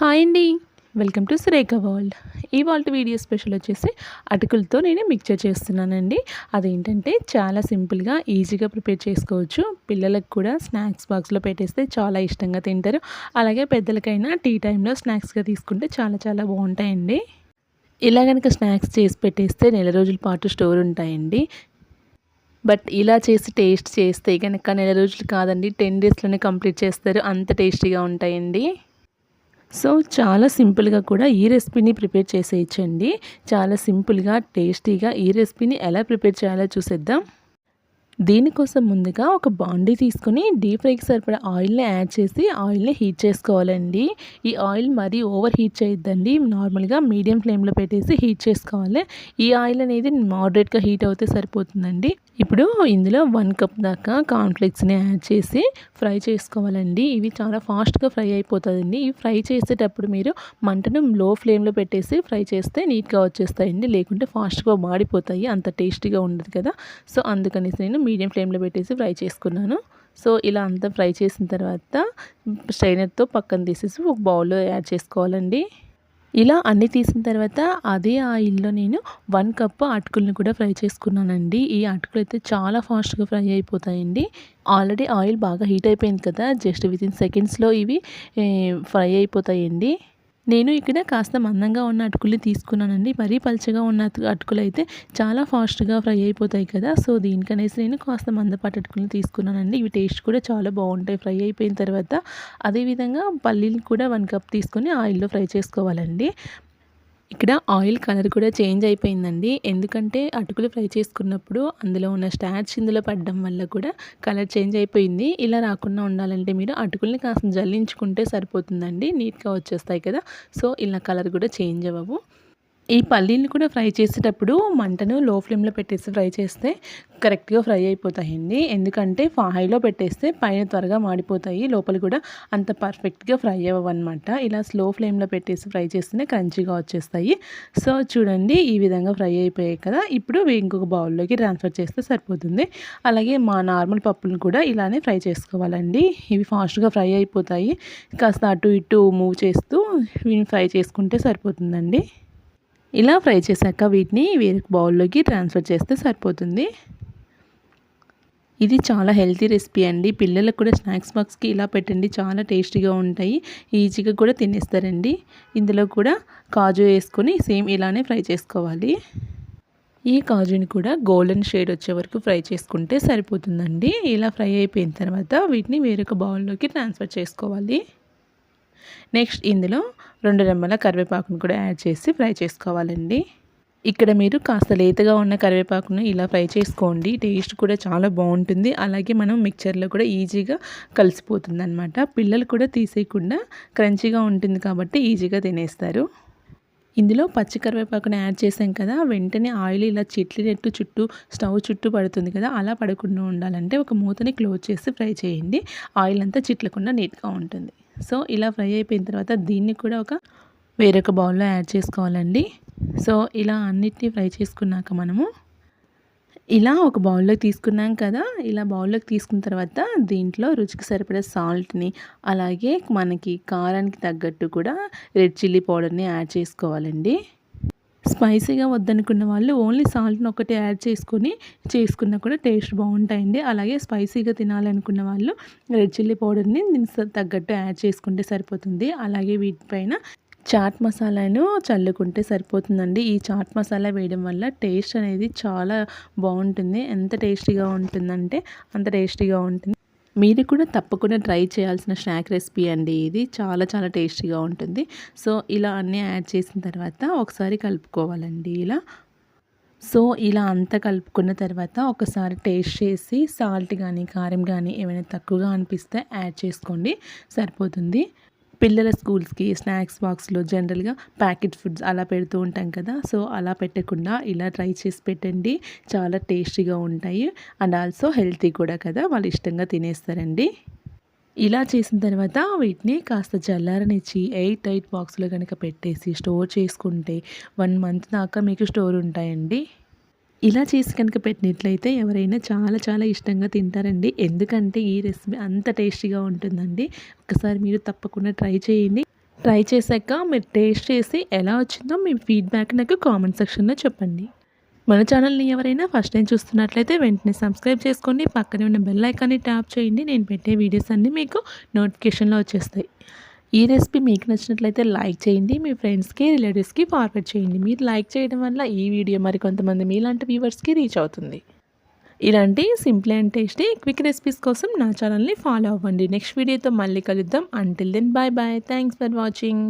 Hi అండి. Welcome to Surekha world. ఈ వాళ్ళ వీడియో స్పెషల్ వచ్చేసి అటుకులతో నేను మిక్చర్ చేస్తున్నానండి. అదేంటంటే చాలా సింపుల్గా ఈజీగా ప్రిపేర్ చేసుకోవచ్చు. పిల్లలకు కూడా స్నాక్స్ బాక్స్లో పెట్టేస్తే చాలా ఇష్టంగా తింటారు. అలాగే పెద్దలకైనా టీ టైంలో స్నాక్స్గా తీసుకుంటే చాలా చాలా బాగుంటాయండి. ఇలా కనుక స్నాక్స్ చేసి పెట్టేస్తే నెల రోజుల పాటు స్టోర్ ఉంటాయండి. బట్ ఇలా చేసి టేస్ట్ చేస్తే కనుక నెల రోజులు కాదండి టెన్ డేస్లోనే కంప్లీట్ చేస్తారు. అంత టేస్టీగా ఉంటాయండి. సో చాలా సింపుల్గా కూడా ఈ రెసిపీని ప్రిపేర్ చేసేయచ్చండి. చాలా సింపుల్గా టేస్టీగా ఈ రెసిపీని ఎలా ప్రిపేర్ చేయాలో చూసేద్దాం. దీనికోసం ముందుగా ఒక బాండీ తీసుకొని డీప్ ఫ్రైకి సరిపడా ఆయిల్ని యాడ్ చేసి ఆయిల్ని హీట్ చేసుకోవాలండి. ఈ ఆయిల్ మరీ ఓవర్ హీట్ చేయొద్దండి. నార్మల్గా మీడియం ఫ్లేమ్లో పెట్టేసి హీట్ చేసుకోవాలి. ఈ ఆయిల్ అనేది మోడరేట్గా హీట్ అవుతే సరిపోతుందండి. ఇప్పుడు ఇందులో వన్ కప్ దాకా కాన్ఫ్లెక్స్ని యాడ్ చేసి ఫ్రై చేసుకోవాలండి. ఇవి చాలా ఫాస్ట్గా ఫ్రై అయిపోతుందండి ఇవి ఫ్రై చేసేటప్పుడు మీరు మంటను లో ఫ్లేమ్లో పెట్టేసి ఫ్రై చేస్తే నీట్గా వచ్చేస్తాయండి. లేకుంటే ఫాస్ట్గా మాడిపోతాయి. అంత టేస్టీగా ఉండదు కదా. సో అందుకనేసి నేను మీడియం ఫ్లేమ్లో పెట్టేసి ఫ్రై చేసుకున్నాను. సో ఇలా అంతా ఫ్రై చేసిన తర్వాత స్ట్రైనర్తో పక్కన తీసేసి ఒక బౌల్లో యాడ్ చేసుకోవాలండి. ఇలా అన్నీ తీసిన తర్వాత అదే ఆయిల్లో నేను వన్ కప్ అటుకులను కూడా ఫ్రై చేసుకున్నానండి. ఈ అటుకులు అయితే చాలా ఫాస్ట్గా ఫ్రై అయిపోతాయండి. ఆల్రెడీ ఆయిల్ బాగా హీట్ అయిపోయింది కదా జస్ట్ విత్ ఇన్ సెకండ్స్లో ఇవి ఫ్రై అయిపోతాయండి. నేను ఇక్కడ కాస్త మందంగా ఉన్న అటుకులు తీసుకున్నానండి. మరీ పలుచగా ఉన్న అటుకులు అయితే చాలా ఫాస్ట్గా ఫ్రై అయిపోతాయి కదా. సో దీనికనేసి నేను కాస్త మందపాటి అటుకులు తీసుకున్నానండి. ఇవి టేస్ట్ కూడా చాలా బాగుంటాయి. ఫ్రై అయిపోయిన తర్వాత అదేవిధంగా పల్లీలు కూడా వన్ కప్ తీసుకొని ఆయిల్లో ఫ్రై చేసుకోవాలండి. ఇక్కడ ఆయిల్ కలర్ కూడా చేంజ్ అయిపోయిందండి. ఎందుకంటే అటుకులు ఫ్రై చేసుకున్నప్పుడు అందులో ఉన్న స్టార్చ్ ఇందులో పడడం వల్ల కూడా కలర్ చేంజ్ అయిపోయింది. ఇలా రాకుండా ఉండాలంటే మీరు అటుకుల్ని కాస్త జల్లించుకుంటే సరిపోతుందండి. నీట్గా వచ్చేస్తాయి కదా. సో ఇలా కలర్ కూడా చేంజ్ అవ్వవు. ఈ పల్లీలు కూడా ఫ్రై చేసేటప్పుడు మంటను లో ఫ్లేమ్లో పెట్టేసి ఫ్రై చేస్తే కరెక్ట్గా ఫ్రై అయిపోతాయండి. ఎందుకంటే హైలో పెట్టేస్తే పైన త్వరగా మాడిపోతాయి. లోపల కూడా అంత పర్ఫెక్ట్గా ఫ్రై అవ్వనమాట ఇలా స్లో ఫ్లేమ్లో పెట్టేసి ఫ్రై చేస్తేనే క్రంచీగా వచ్చేస్తాయి. సో చూడండి ఈ విధంగా ఫ్రై అయిపోయాయి కదా. ఇప్పుడు ఇంకొక బౌల్లోకి ట్రాన్స్ఫర్ చేస్తే సరిపోతుంది. అలాగే మా నార్మల్ పప్పులను కూడా ఇలానే ఫ్రై చేసుకోవాలండి. ఇవి ఫాస్ట్గా ఫ్రై అయిపోతాయి. కాస్త అటు ఇటు మూవ్ చేస్తూ ఫ్రై చేసుకుంటే సరిపోతుందండి. ఇలా ఫ్రై చేశాక వీటిని వేరే బౌల్లోకి ట్రాన్స్ఫర్ చేస్తే సరిపోతుంది. ఇది చాలా హెల్తీ రెసిపీ అండి. పిల్లలకు కూడా స్నాక్స్ బాక్స్కి ఇలా పెట్టండి. చాలా టేస్టీగా ఉంటాయి. ఈజీగా కూడా తినేస్తారండి. ఇందులో కూడా కాజు వేసుకొని సేమ్ ఇలానే ఫ్రై చేసుకోవాలి. ఈ కాజుని కూడా గోల్డెన్ షేడ్ వచ్చే వరకు ఫ్రై చేసుకుంటే సరిపోతుందండి. ఇలా ఫ్రై అయిపోయిన తర్వాత వీటిని వేరొక బౌల్లోకి ట్రాన్స్ఫర్ చేసుకోవాలి. నెక్స్ట్ ఇందులో రెండు రెమ్మల కరివేపాకును కూడా యాడ్ చేసి ఫ్రై చేసుకోవాలండి. ఇక్కడ మీరు కాస్త లేతగా ఉన్న కరివేపాకును ఇలా ఫ్రై చేసుకోండి. టేస్ట్ కూడా చాలా బాగుంటుంది. అలాగే మనం మిక్చర్లో కూడా ఈజీగా కలిసిపోతుంది అనమాట పిల్లలు కూడా తీసేయకుండా క్రంచీగా ఉంటుంది కాబట్టి ఈజీగా తినేస్తారు. ఇందులో పచ్చి కరివేపాకును యాడ్ చేసాం కదా వెంటనే ఆయిల్ ఇలా చిట్లినట్టు చుట్టూ స్టవ్ చుట్టూ పడుతుంది కదా అలా పడకుండా ఉండాలంటే ఒక మూతని క్లోజ్ చేసి ఫ్రై చేయండి. ఆయిల్ అంతా చిట్లకుండా నీట్గా ఉంటుంది. సో ఇలా ఫ్రై అయిపోయిన తర్వాత దీన్ని కూడా ఒక వేరొక బౌల్లో యాడ్ చేసుకోవాలండి. సో ఇలా అన్నిటినీ ఫ్రై చేసుకున్నాక మనము ఇలా ఒక బౌల్లోకి తీసుకున్నాం కదా ఇలా బౌల్లోకి తీసుకున్న తర్వాత దీంట్లో రుచికి సరిపడే సాల్ట్ని అలాగే మనకి కారానికి తగ్గట్టు కూడా రెడ్ చిల్లీ పౌడర్ని యాడ్ చేసుకోవాలండి. స్పైసీగా వద్దనుకున్న వాళ్ళు ఓన్లీ సాల్ట్ని ఒకటి యాడ్ చేసుకొని చేసుకున్నా కూడా టేస్ట్ బాగుంటాయండి. అలాగే స్పైసీగా తినాలనుకున్న వాళ్ళు రెడ్ చిల్లీ పౌడర్ని తగ్గట్టు యాడ్ చేసుకుంటే సరిపోతుంది. అలాగే వీటిపైన చాట్ మసాలాను చల్లుకుంటే సరిపోతుందండి. ఈ చాట్ మసాలా వేయడం వల్ల టేస్ట్ అనేది చాలా బాగుంటుంది. ఎంత టేస్టీగా ఉంటుందంటే అంత టేస్టీగా ఉంటుంది. మీరు కూడా తప్పకుండా ట్రై చేయాల్సిన స్నాక్ రెసిపీ అండి ఇది. చాలా చాలా టేస్టీగా ఉంటుంది. సో ఇలా అన్నీ యాడ్ చేసిన తర్వాత ఒకసారి కలుపుకోవాలండి ఇలా. సో ఇలా అంతా కలుపుకున్న తర్వాత ఒకసారి టేస్ట్ చేసి సాల్ట్ కానీ కారం కానీ ఏమైనా తక్కువగా అనిపిస్తే యాడ్ చేసుకోండి. సరిపోతుంది. పిల్లల స్కూల్స్కి స్నాక్స్ బాక్స్లో జనరల్గా ప్యాకెట్ ఫుడ్స్ అలా పెడుతూ ఉంటాం కదా సో అలా పెట్టకుండా ఇలా ట్రై చేసి పెట్టండి. చాలా టేస్టీగా ఉంటాయి. అండ్ ఆల్సో హెల్తీ కూడా కదా వాళ్ళు ఇష్టంగా తినేస్తారండి. ఇలా చేసిన తర్వాత వీటిని కాస్త చల్లారనిచ్చి ఎయిట్ ఎయిట్ బాక్స్లో కనుక పెట్టేసి స్టోర్ చేసుకుంటే వన్ మంత్ దాకా మీకు స్టోర్ ఉంటాయండి. ఇలా చేసి కనుక పెట్టినట్లయితే ఎవరైనా చాలా చాలా ఇష్టంగా తింటారండి. ఎందుకంటే ఈ రెసిపీ అంత టేస్టీగా ఉంటుందండి. ఒకసారి మీరు తప్పకుండా ట్రై చేయండి. ట్రై చేశాక మీరు టేస్ట్ చేసి ఎలా వచ్చిందో మీ ఫీడ్బ్యాక్ నాకు కామెంట్ సెక్షన్లో చెప్పండి. మన ఛానల్ని ఎవరైనా ఫస్ట్ టైం చూస్తున్నట్లయితే వెంటనే సబ్స్క్రైబ్ చేసుకోండి. పక్కనే ఉన్న బెల్ ఐకాన్ని ట్యాప్ చేయండి. నేను పెట్టే వీడియోస్ అన్నీ మీకు నోటిఫికేషన్లో వచ్చేస్తాయి. ఈ రెసిపీ మీకు నచ్చినట్లయితే లైక్ చేయండి మీ ఫ్రెండ్స్కి రిలేటివ్స్కి ఫార్వర్డ్ చేయండి. మీరు లైక్ చేయడం వల్ల ఈ వీడియో మరి కొంతమంది మీలాంటి వ్యూవర్స్కి రీచ్ అవుతుంది. ఇలాంటి simple and tasty quick recipes కోసం నా ఛానల్ని ఫాలో అవ్వండి. నెక్స్ట్ వీడియోతో మళ్ళీ కలుద్దాం. Until then bye bye thanks for watching